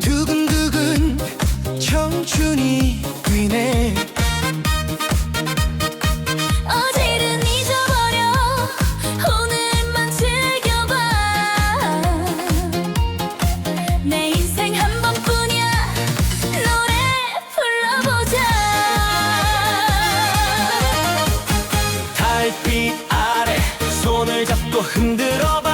두근두근 청춘이 뛰네. 어제는 잊어버려. 오늘만 즐겨봐. 내 인생 한 번뿐이야. 노래 불러보자. 달빛 아래 손을 잡고 흔들어봐.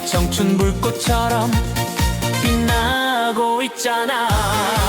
청춘 불꽃처럼 빛나고 있잖아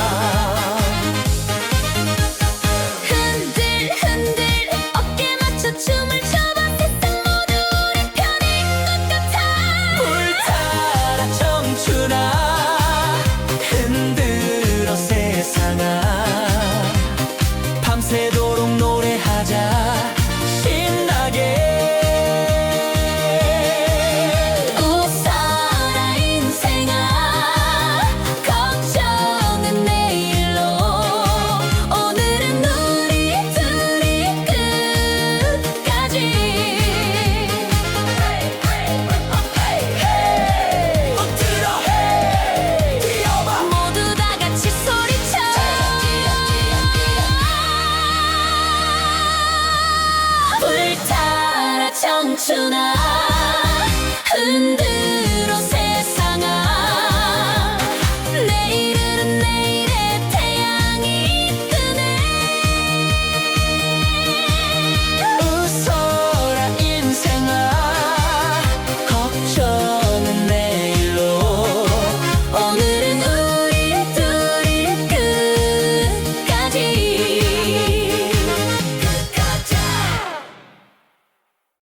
멈추나 흔들